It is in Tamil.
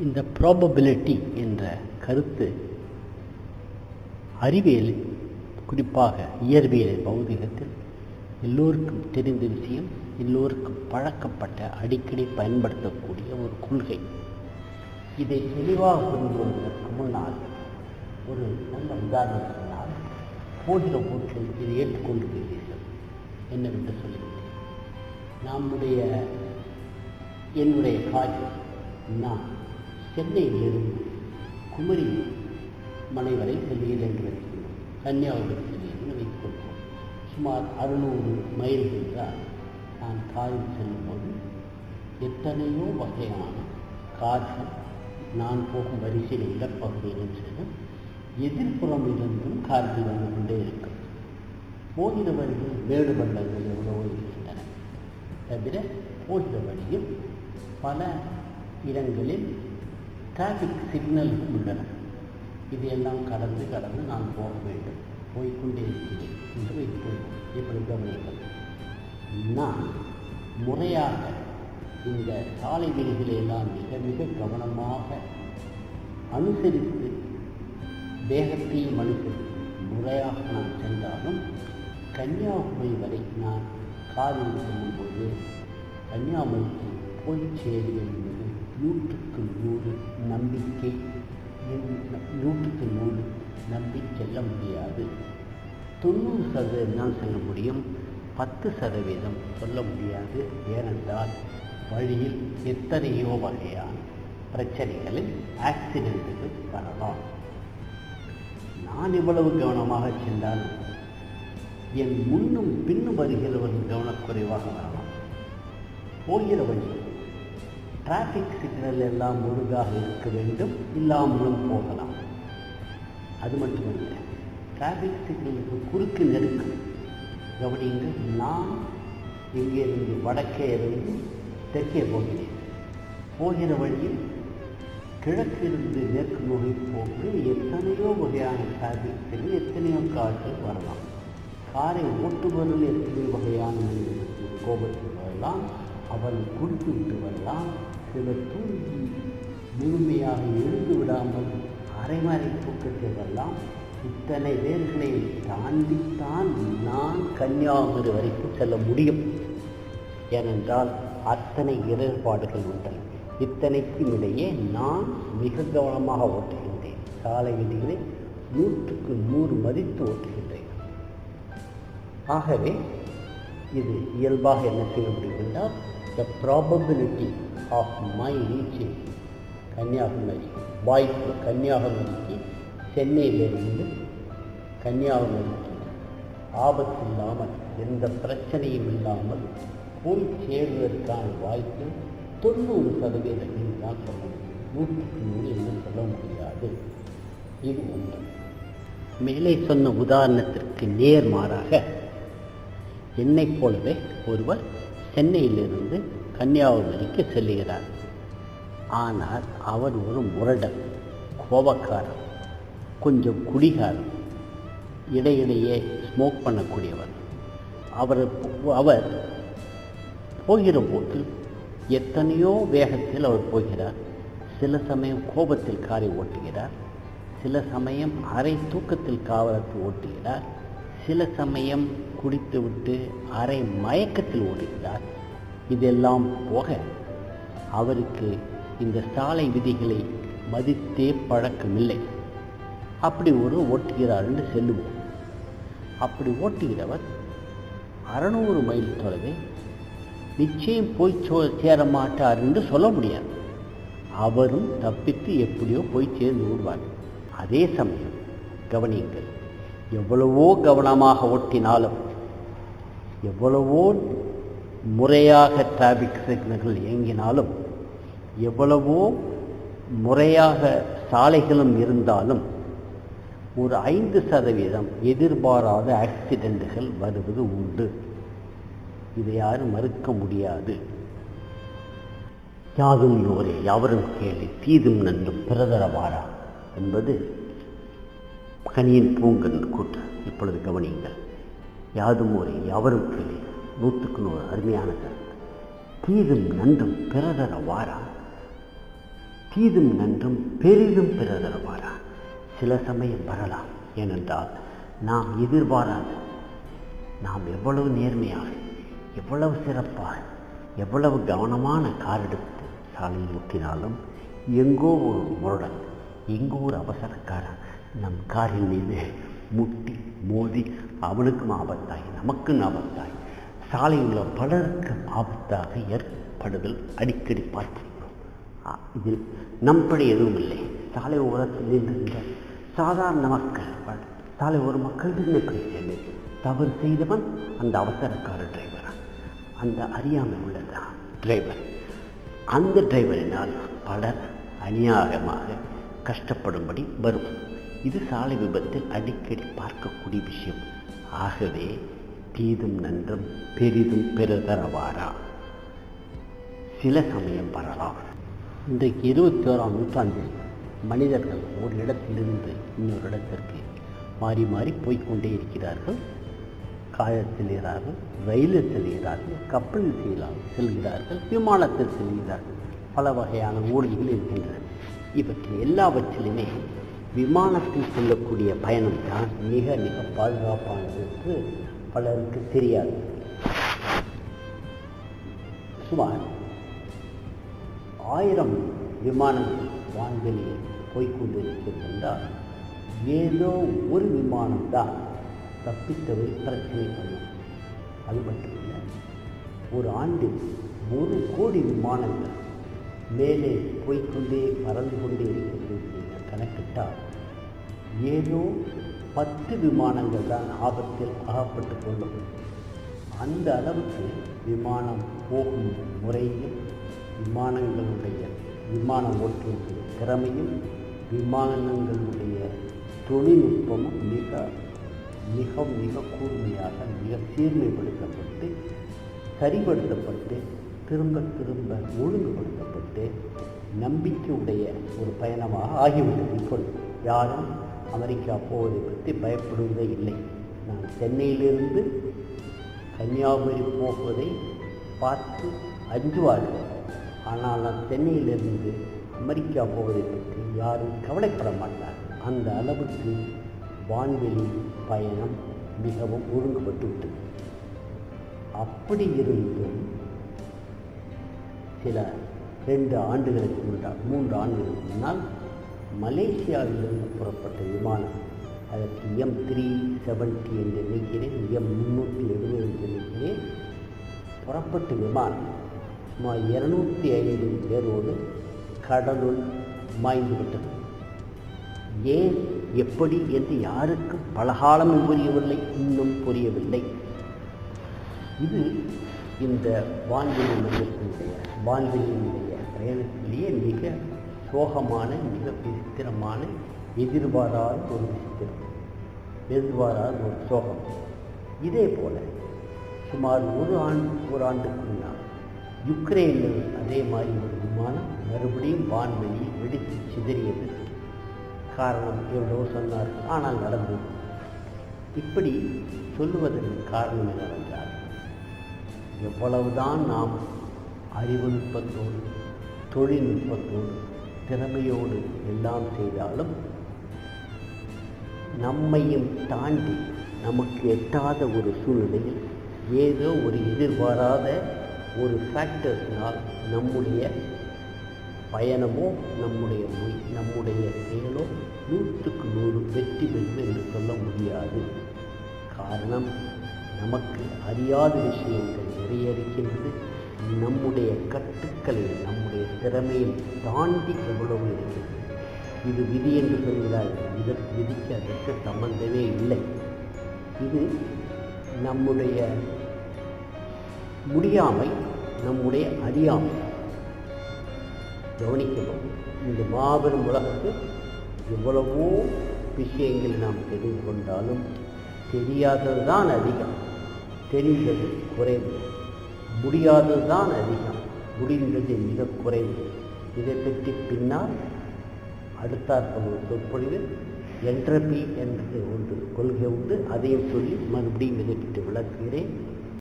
இந்த ப்ராபபிலிட்டி என்ற கருத்து அறிவியல் குறிப்பாக இயற்பியல் பௌதிகத்தில் எல்லோருக்கும் தெரிந்த விஷயம் எல்லோருக்கும் பழக்கப்பட்ட அடிக்கடி பயன்படுத்தக்கூடிய ஒரு கொள்கை. இதை தெளிவாக புரிந்து கொள்வதற்கு முன்னால் ஒரு நல்ல உதாரணம் சொன்னால் போகிற போக்கில் இதை ஏற்றுக்கொண்டிருக்கிறீர்கள் என்னவென்று சொல்லுகிறேன் நம்முடைய என்னுடைய காரியம் நான் சென்னையிலிருந்து குமரி மலை வரை செல்கிறேன் என்று வைத்துள்ளோம் கன்னியாகுமரி செல்கிறேன் வைத்துக்கொள்வோம். சுமார் அறுநூறு மைல் என்றால் நான் காரில் செல்லும்போது எத்தனையோ வகையான கார்கள் நான் போகும் வரிசையில் இடப்பகுதியிலும் செல்லும் எதிர்ப்புறம் இருந்தும் கார்கள் வந்து கொண்டே இருக்கும். போகிற வழியில் மேடு பள்ளங்கள் எவ்வளவோ இருக்கின்றன. தவிர போகிற வழியில் பல இடங்களில் டிராஃபிக் சிக்னல்கள் உள்ளன இதையெல்லாம் கடந்து கடந்து நான் போக வேண்டும். போய்கொண்டே இருக்கிறேன் என்று வைத்துக்கொள்வோம் எப்படி கவனிப்பது நான் முறையாக இந்த சாலை விதிகளை எல்லாம் மிக மிக கவனமாக அனுசரித்து வேகத்தையும் அனுசரித்து முறையாக நான் சென்றாலும் கன்னியாகுமரி வரை நான் காரில் செல்லும்போது கன்னியாகுமரிக்கு போய் சேருவேன் நூற்றுக்கு நூறு நம்பிக்கை. நூற்றுக்கு நூறு நம்பி செல்ல முடியாது. தொண்ணூறு சதவீதம் தான் செல்ல முடியும். பத்து சதவீதம் சொல்ல முடியாது. ஏனென்றால் வழியில் எத்தனையோ வகையான பிரச்சனைகளில் ஆக்சிடென்ட்டுகள் வரலாம். நான் இவ்வளவு கவனமாக சென்றாலும் என் முன்னும் பின்னும் வருகிறவர்கள் கவனக்குறைவாக வரலாம். போகிற வழி டிராஃபிக் சிக்னல் எல்லாம் ஒழுங்காக இருக்க வேண்டும் இல்லாமலும் போகலாம். அது மட்டுமல்ல டிராஃபிக் சிக்னலுக்கு குறுக்கு நெருக்கம். கவனியுங்கள் நான் இங்கே இருந்து வடக்கே இருந்து தெற்கே போகிறேன். போகிற வழியில் கிழக்கிலிருந்து மேற்கு நோக்கி போக்கு எத்தனையோ வகையான டிராஃபிக் எத்தனையோ கார்கள் வரலாம். காரை ஓட்டுபவர்கள் எத்தனையோ வகையான கோபத்தில் வரலாம் அவன் குடித்து விட்டு வரலாம். சிலர் தூங்கி முழுமையாக எழுந்து விடாமல் அரைமறை தூக்கத்தில் இத்தனை பேர்களை தாண்டித்தான் நான் கன்னியாகுமரி வரைக்கும் செல்ல முடியும். ஏனென்றால் அத்தனை இடர்பாடுகள் உண்டு இத்தனைக்கும் இடையே நான் மிக கவனமாக ஓட்டுகின்றேன். சாலை விதிகளை நூற்றுக்கு நூறு மதித்து ஓட்டுகின்றேன். ஆகவே இது இயல்பாக என்ன செய்ய முடியும் என்றால் the probability of my reaching Kanyakumari வாய்ப்பு கன்னியாகுமரிக்கு சென்னையிலிருந்து கன்னியாகுமரிக்கு ஆபத்து இல்லாமல் எந்த பிரச்சனையும் இல்லாமல் போய் சேருவதற்கான வாய்ப்பு தொண்ணூறு சதவீதம் தான் சொல்ல முடியும். நூற்றுக்கு நூறு என்று சொல்ல முடியாது. இது ஒன்று. மேலே சொன்ன உதாரணத்திற்கு நேர்மாறாக என்னைப் போலவே ஒருவர் சென்னையிலிருந்து கன்னியாகுமரிக்கு செல்லுகிறார். ஆனால் அவர் ஒரு முரடன் கோபக்காரன் கொஞ்சம் குடிகாரன் இடையிடையே ஸ்மோக் பண்ணக்கூடியவர் அவர் அவர் போகிற போக்கில் எத்தனையோ வேகத்தில் அவர் போகிறார். சில சமயம் கோபத்தில் காரை ஓட்டுகிறார். சில சமயம் அரை தூக்கத்தில் காவலத்தை ஓட்டுகிறார். சில சமயம் குடித்துவிட்டு அரை மயக்கத்தில் ஓடுகிறார். இதெல்லாம் போக அவருக்கு இந்த சாலை விதிகளை மதித்தே பழக்கமில்லை. அப்படி ஒரு ஓட்டுகிறார் என்று செல்லுவோம். அப்படி ஓட்டுகிறவர் அறநூறு மைல் தொலைவே நிச்சயம் போய் சோ சேர மாட்டார் என்று சொல்ல முடியாது. அவரும் தப்பித்து எப்படியோ போய் சேர்ந்து விடுவார் அதே சமயம் கவனியுங்கள் எவ்வளவோ கவனமாக ஓட்டினாலும் எவ்வளவோ முறையாக டிராஃபிக் சிக்னல்கள் இயங்கினாலும் எவ்வளவோ முறையாக சாலைகளும் இருந்தாலும் ஒரு ஐந்து சதவீதம் எதிர்பாராத ஆக்சிடெண்ட்டுகள் வருவது உண்டு. இதை யாரும் மறுக்க முடியாது. யாதும் யோரே யாவரும் கேள்வி தீதும் நன்றும் பிரதரவாரா என்பது கனியின் பூங்கன் கூட்டம் இப்பொழுது கவனியுங்கள். யாதும் ஒரே யாவரும் கேள்வி நூற்றுக்கு நூறு அருமையான கருத்து. தீதும் நன்றும் பிறதர வாரா? தீதும் நன்றும் பெரிதும் பிறதரவாரா சில சமயம் வரலாம் ஏனென்றால் நாம் எதிர்பாராத. நாம் எவ்வளவு நேர்மையாக எவ்வளவு சிறப்பாக எவ்வளவு கவனமான கார் எடுத்து சாலையில் முட்டினாலும் எங்கோ ஒரு முரடன் எங்கோ ஒரு அவசரக்காரன் நம் காரின் மீது முட்டி மோதி அவனுக்கும் ஆபத்தாகி நமக்கும் ஆபத்தாகி சாலையுள்ள உள்ள ஆபத்தாக ஏற்படுதல் அடிக்கடி பார்த்திருக்கிறோம். ஆ, இதில் நம்படி எதுவும் இல்லை சாலை ஓரத்தில் நின்றிருந்த சாதாரண மக்கள் சாலை ஒரு மக்கள் நின்று சென்று தவறு செய்தவன் அந்த அவசரக்கார டிரைவர் அந்த அறியாமை உள்ளதா டிரைவர் அந்த டிரைவரினால் பலர் அநியாயமாக கஷ்டப்படும்படி வரும். இது சாலை விபத்தில் அடிக்கடி பார்க்கக்கூடிய விஷயம். ஆகவே தீதும் நன்றும் பெரிதும் பெருதரவாரா சில சமயம் வரலாம். இன்றைக்கு இருபத்தி ஓராம் நூற்றாண்டில் மனிதர்கள் ஒரு இடத்திலிருந்து இன்னொரு இடத்திற்கு மாறி மாறி போய்க்கொண்டே இருக்கிறார்கள். காயத்தில் செல்கிறார்கள் ரயிலில் செல்கிறார்கள் கப்பலில் செய்யலாம் செல்கிறார்கள் விமானத்தில் செல்கிறார்கள். பல வகையான ஊழிகள் இருக்கின்றன இவற்றில் எல்லாவற்றிலுமே விமானத்தில் செல்லக்கூடிய பயணம் தான் மிக மிக பாதுகாப்பானது என்று பலருக்கு தெரியாது. சுமார் ஆயிரம் விமானங்கள் வான்வெளியில் போய்கொண்டிருக்கின்றால் ஏதோ ஒரு விமானம் தான் தப்பித்தவை பிரச்சனை பண்ணும் அது மட்டும் இல்லை ஒரு ஆண்டில் ஒரு கோடி விமானங்கள் மேலே போய்கொண்டே பறந்து கொண்டே இருக்கிறது என்று கணக்கிட்டால் ஏதோ பத்து விமானங்கள் தான் ஆபத்தில் அகப்பட்டு கொள்ளும் அந்த அளவுக்கு விமானம் போகும் முறையும் விமானங்களுடைய விமான ஓட்டுவதற்கு திறமையும் விமானங்களுடைய தொழில்நுட்பமும் மிக மிக மிக கூர்மையாக மிக சீர்மைப்படுத்தப்பட்டு சரிப்படுத்தப்பட்டு திரும்ப திரும்ப ஒழுங்குபடுத்தப்பட்டு நம்பிக்கையுடைய ஒரு பயணமாக ஆகிவிட்டது. இப்பொழுது யாரும் அமெரிக்கா போவதை பற்றி பயப்படுவதே இல்லை. நான் சென்னையிலிருந்து கன்னியாகுமரி போவதை பார்த்து அஞ்சுவார்கள். ஆனால் நான் சென்னையிலிருந்து அமெரிக்கா போவதை பற்றி யாரும் கவலைப்பட மாட்டார் அந்த அளவுக்கு வான்வெளி பயணம் மிகவும் ஒழுங்குபட்டு விட்டது அப்படி இருந்தும் சில ரெண்டு ஆண்டுகளுக்கு முன்னால் மூன்று ஆண்டுகளுக்கு முன்னால் மலேசியாவிலிருந்து புறப்பட்ட விமானம் அதற்கு எம் த்ரீ செவன்ட்டி என்று நினைக்கிறேன். எம் முந்நூற்றி எழுபது என்று நினைக்கிறேன். புறப்பட்ட விமானம் சுமார் இருநூற்றி ஐந்து பேரோடு கடலுள் மாய்ந்து விட்டது. ஏன்? எப்படி என்று யாருக்கும் பலகாலமும் புரியவில்லை இன்னும் புரியவில்லை. இது இந்த வான்வெளி மையத்தினுடைய வான்வெளியினுடைய பயணத்திலேயே மிக சோகமான மிக விசித்திரமான எதிர்பாராத ஒரு விசித்திரம் எதிர்பாராத ஒரு சோகம். இதே போல சுமார் ஒரு ஆண்டு ஒரு ஆண்டுக்கு முன்னால் யுக்ரைனில் அதே மாதிரி ஒரு விமானம் மறுபடியும் வான்வெளியில் வெடித்து சிதறியது. காரணம் எவ்வளோ சொன்னார்கள் ஆனால் நடந்தது. இப்படி சொல்லுவதற்கு காரணம் என்னவென்றால் எவ்வளவுதான் நாம் அறிவுநுட்பத்தோடு தொழில்நுட்பத்தோடு திறமையோடு எல்லாம் செய்தாலும் நம்மையும் தாண்டி நமக்கு எட்டாத ஒரு சூழ்நிலையில் ஏதோ ஒரு எதிர்பாராத ஒரு ஃபேக்டர்ஸ்னால் நம்முடைய பயணமோ நம்முடைய மொய் நம்முடைய செயலோ நூற்றுக்கு நூறு வெற்றி பெறும் என்று சொல்ல முடியாது. காரணம் நமக்கு அறியாத விஷயங்கள் நிறைய இருக்கின்றது. நம்முடைய கட்டுக்களில் நம்முடைய திறமையை தாண்டி எவ்வளவு இருக்கிறது? இது விதி என்று சொல்கிறார்கள் இதற்கு விதிக்கு அதற்கு சம்பந்தமே இல்லை. இது நம்முடைய முடியாமை நம்முடைய அறியாமை. கவனிக்கணும் இந்த மாபெரும் உலகத்தில் எவ்வளவோ விஷயங்கள் நாம் தெரிந்து கொண்டாலும் தெரியாதது தான் அதிகம். தெரிந்தது குறைவு. முடியாதது தான் அதிகம். முடிந்தது மிக குறைவு. இதை பற்றி பின்னால் அடுத்தாற்ப ஒரு சொற்பொழிவில் என்ட்ரபி என்று ஒன்று கொள்கை உண்டு. அதையும் சொல்லி மறுபடியும் இதை பற்றி விளக்குகிறேன்.